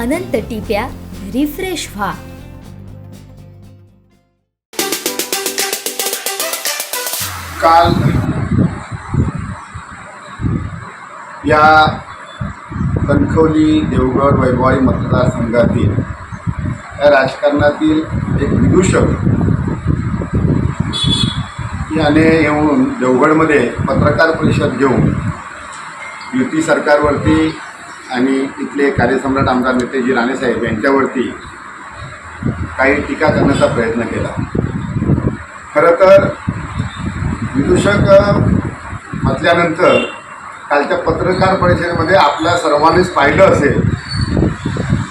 अनंत टिप्या refresh व्हा. काल या कणकवली देवगड वैभवाई मतदारसंघातील या राजकारणातील एक विदूषक याने येऊन देवगडमध्ये पत्रकार परिषद घेऊन युती सरकारवरती आणि इथले कार्यसम्राट आमदार नेतेजी राणेसाहेब यांच्यावरती काही टीका करण्याचा प्रयत्न केला. खरं तर विदूषक म्हटल्यानंतर कालच्या पत्रकार परिषदेमध्ये आपल्या सर्वांनीच पाहिलं असेल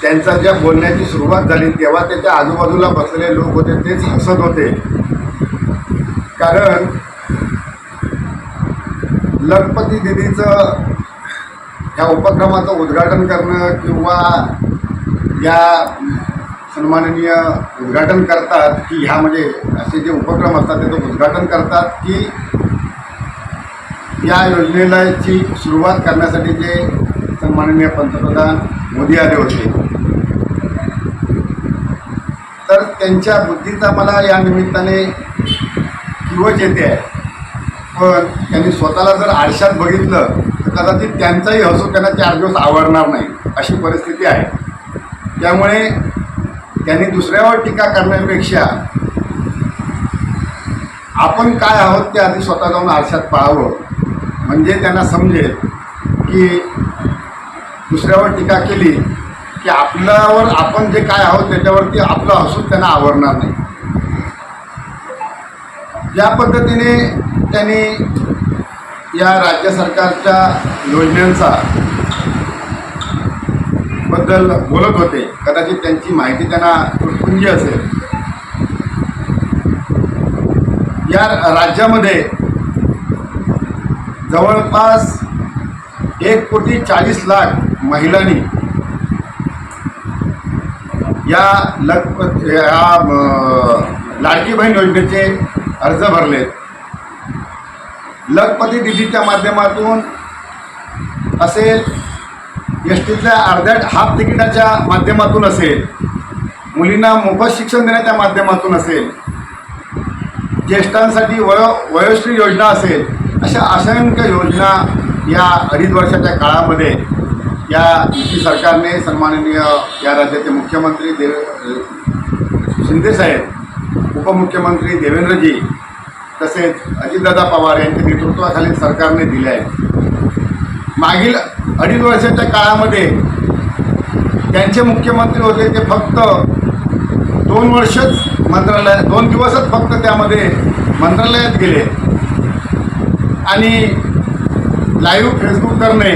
त्यांचा ज्या बोलण्याची सुरुवात झाली तेव्हा त्याच्या आजूबाजूला बसलेले लोक होते तेच हसत होते. कारण लखपती दिदीचं या उपक्रमाचं उद्घाटन करणं किंवा या सन्माननीय उद्घाटन करतात की ह्या म्हणजे असे जे उपक्रम असतात त्याचं उद्घाटन करतात की या योजनेलाची सुरुवात करण्यासाठी जे सन्माननीय पंतप्रधान मोदी आले होते. तर त्यांच्या बुद्धीचा मला या निमित्ताने किवच येते आहे. पण त्यांनी स्वतःला जर आरशात बघितलं तर कदाचित त्यांचाही हसू त्यांना चार दिवस आवडणार नाही अशी परिस्थिती आहे. त्यामुळे त्यांनी दुसऱ्यावर टीका करण्यापेक्षा आपण काय आहोत ते आधी स्वतः जाऊन आरशात पाहावं म्हणजे त्यांना समजेल की दुसऱ्यावर टीका केली की आपल्यावर आपण जे काय आहोत त्याच्यावरती आपलं हसून त्यांना आवडणार नाही. ज्या पद्धतीने त्यांनी या राज्य सरकारच्या योजनांचा बद्दल बोलत होते कदाचित त्यांची माहिती त्यांना तुटपुंजी असेल. या राज्यामध्ये जवळपास एक कोटी चाळीस लाख महिलांनी या लख या लाडकी बहीण योजनेचे अर्ज भरलेत. लखपती निधीच्या माध्यमातून असेल एस टीच्या अर्ध्या हाफ तिकिटाच्या माध्यमातून असेल मुलींना मोफत शिक्षण देण्याच्या माध्यमातून असेल ज्येष्ठांसाठी वयो वयोश्री योजना असेल अशा असंख्य योजना या अडीच वर्षाच्या काळामध्ये या युती सरकारने सन्माननीय या राज्याचे मुख्यमंत्री देव शिंदेसाहेब उपमुख्यमंत्री देवेंद्रजी तसेच अजितदादा पवार यांच्या नेतृत्वाखाली सरकारने दिले आहेत. मागील अडीच वर्षाच्या काळामध्ये त्यांचे मुख्यमंत्री होते ते फक्त दोन वर्षच मंत्रालयात दोन दिवसच फक्त त्यामध्ये मंत्रालयात गेले. आणि लाईव्ह फेसबुक करणे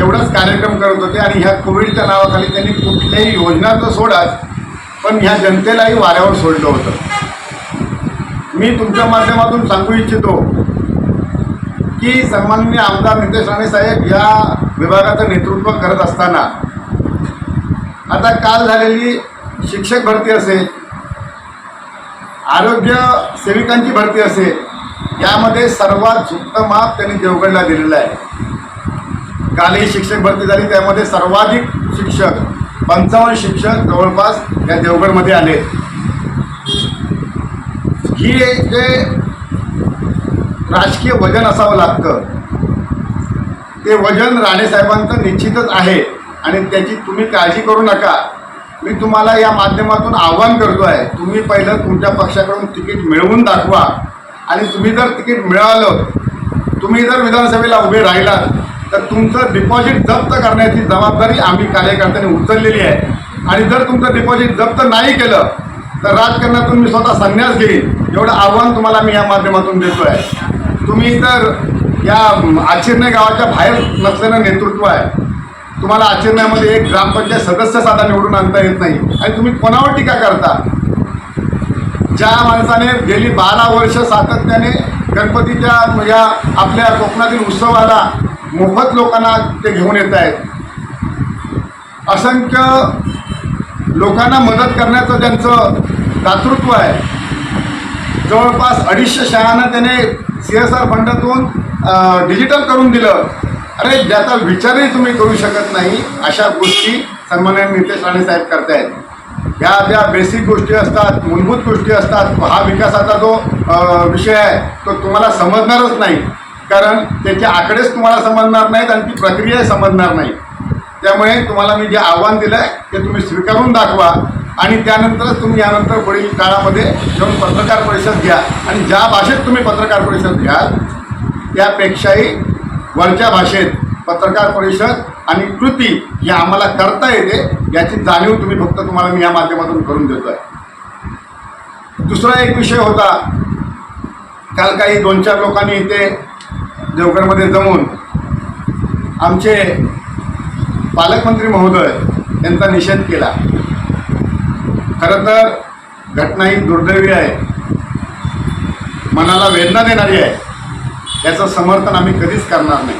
एवढाच कार्यक्रम करत होते आणि ह्या कोविडच्या नावाखाली त्यांनी कुठल्याही योजना तर सोडाच पण ह्या जनतेलाही वाऱ्यावर सोडलं होतं. मी तुमच्या माध्यमातून सांगू इच्छितो की सन्माननीय आमदार नितेश राणे साहेब या विभागाचं नेतृत्व करत असताना आता काल झालेली शिक्षक भरती असेल आरोग्य सेविकांची भरती असेल यामध्ये सर्वात झुकतं माप त्यांनी देवगडला दिलेलं आहे. कालही शिक्षक भरती झाली त्यामध्ये सर्वाधिक शिक्षक पंचावन्न शिक्षक जवळपास या देवगडमध्ये आले. ही एक जे राजकीय वजन असावं लागतं ते वजन राणेसाहेबांचं निश्चितच आहे. आणि त्याची तुम्ही काळजी करू नका. मी तुम्हाला या माध्यमातून आव्हान करतो आहे तुम्ही पहिलं तुमच्या पक्षाकडून तिकीट मिळवून दाखवा. आणि तुम्ही जर तिकीट मिळालं तुम्ही जर विधानसभेला उभे राहिलात तर तुमचं डिपॉझिट जप्त करण्याची जबाबदारी आम्ही कार्यकर्त्यांनी उचललेली आहे. आणि जर तुमचं डिपॉझिट जप्त नाही केलं तर राजकारणातून मी स्वतः संन्यास घेईन. एवढं आव्हान तुम्हाला मी या माध्यमातून देतो आहे तुम्ही तर या आचिरणे गावाच्या बाहेर नसलेलं नेतृत्व आहे. तुम्हाला आचरण्यामध्ये एक ग्रामपंचायत सदस्य साधा निवडून आणता येत नाही. आणि तुम्ही कोणावर टीका करता? ज्या माणसाने गेली बारा वर्ष सातत्याने गणपतीच्या या आपल्या कोकणातील उत्सवाला मोफत लोकांना ते घेऊन येत आहेत. असंख्य लोकांना मदत करण्याचं त्यांचं दातृत्व आहे जवळपास अडीचशे शाळांना त्याने सी एस आर फंडातून डिजिटल करून दिलं. अरे ज्याचा विचारही तुम्ही करू शकत नाही अशा गोष्टी सन्मान्य नितेश राणे साहेब करतायत. ह्या ज्या बेसिक गोष्टी असतात मूलभूत गोष्टी असतात हा विकासाचा जो विषय आहे तो तुम्हाला समजणारच नाही. कारण त्याचे आकडेच तुम्हाला समजणार नाहीत आणि ती प्रक्रियाही समजणार नाही. त्यामुळे तुम्हाला मी जे आव्हान दिलं आहे ते तुम्ही स्वीकारून दाखवा आणि त्यानंतरच तुम्ही यानंतर पुढील काळामध्ये जाऊन पत्रकार परिषद घ्या आणि ज्या भाषेत तुम्ही पत्रकार परिषद घ्याल त्यापेक्षाही वरच्या भाषेत पत्रकार परिषद आणि कृती ही आम्हाला करता येते याची जाणीव तुम्ही फक्त तुम्हाला मी या माध्यमातून करून देतो आहे दुसरा एक विषय होता काल काही दोन चार लोकांनी इथे देवगडमध्ये जमून आमचे पालकमंत्री महोदय यांचा निषेध केला. खरं तर घटना ही दुर्दैवी आहे. मनाला वेदना देणारी आहे. याचं समर्थन आम्ही कधीच करणार नाही.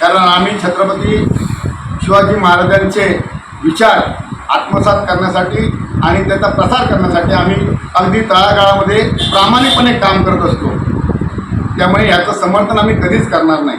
कारण आम्ही छत्रपती शिवाजी महाराजांचे विचार आत्मसात करण्यासाठी आणि त्याचा प्रसार करण्यासाठी आम्ही अगदी तळागाळामध्ये प्रामाणिकपणे काम करत असतो. त्यामुळे याचं समर्थन आम्ही कधीच करणार नाही.